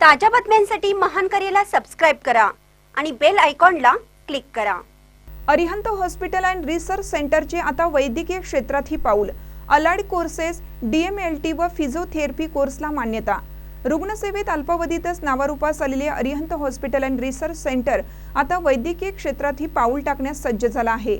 ताज्या बातम्यांसाठी महान करेला सबस्क्राईब करा आणि बेल आयकॉनला क्लिक करा. अरिहंत हॉस्पिटल अँड रिसर्च सेंटरचे आता वैद्यकीय क्षेत्रात ही पाऊल अलाइड कोर्सेस डीएमएलटी व फिजिओथेरपी कोर्सला मान्यता. रुग्णसेवेत अल्पावधीतच नावारूपास आलेले Arihant hospital and research centre आता वैद्यकीय क्षेत्रात ही पाऊल टाकण्यास सज्ज झाला आहे.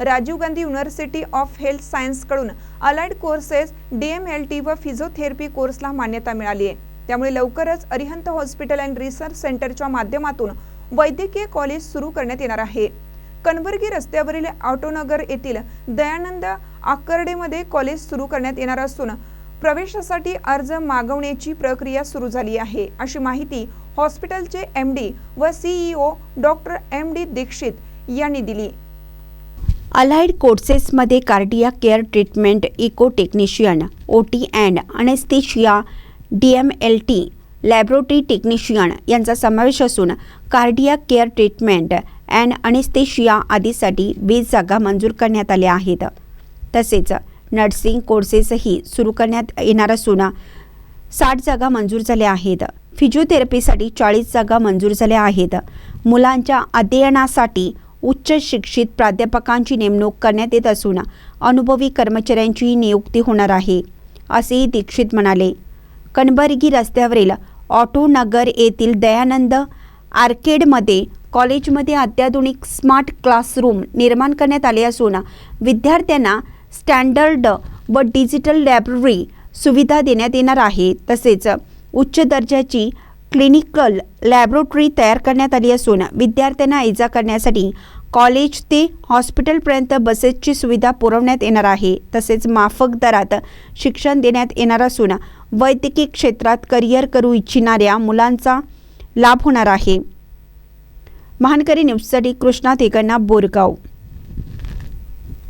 Rajiv Gandhi university of health सायन्सकडून allied courses DMLT व फिजिओथेरपी कोर्सला मान्यता मिळाली आहे. त्यामुळे लवकरच अरिहंत हॉस्पिटल अँड रिसर्च सेंटरच्या माध्यमातून वैद्यकीय कॉलेज सुरू करण्यात येणार आहे. कणबर्गी रस्त्यावरील ऑटोनगर येथील दयानंद आकर्डेमध्ये कॉलेज सुरू करण्यात येणार असून प्रवेशासाठी अर्ज मागवण्याची प्रक्रिया सुरू झाली आहे. अशी माहिती हॉस्पिटलचे एम डी व CEO doctor M D Dikshit यांनी दिली. Allied कोर्सेसमध्ये cardiac care treatment echo technician O T and anaesthesia D M L T laboratory technician यांचा समावेश असून cardiac care treatment and anaesthesia आदीसाठी वीस जागा मंजूर करण्यात आल्या आहेत. तसेच नर्सिंग कोर्सेसही सुरू करण्यात येणार असून साठ जागा मंजूर झाल्या आहेत. फिजिओथेरपीसाठी चाळीस जागा मंजूर झाल्या आहेत. मुलांच्या अध्ययनासाठी उच्च शिक्षित प्राध्यापकांची नेमणूक करण्यात येत असून अनुभवी कर्मचाऱ्यांचीही नियुक्ती होणार आहे असेही दीक्षित म्हणाले. कणबर्गी रस्त्यावरील ऑटोनगर येथील दयानंद आर्केडमध्ये कॉलेजमध्ये अत्याधुनिक स्मार्ट क्लासरूम निर्माण करण्यात आले असून विद्यार्थ्यांना स्टँडर्ड व डिजिटल लायब्ररी सुविधा देण्यात येणार आहे. तसेच उच्च दर्जाची क्लिनिकल लॅबोरेटरी तयार करण्यात आली असून विद्यार्थ्यांना इजा करण्यासाठी कॉलेज ते हॉस्पिटलपर्यंत बसेसची सुविधा पुरवण्यात येणार आहे. तसेच माफक दरात शिक्षण देण्यात येणार असून वैद्यकीय क्षेत्रात करिअर करू इच्छिणाऱ्या मुलांचा लाभ होणार आहे. महानकरी न्यूजसाठी कृष्णा तेगण्णा बोरगाव.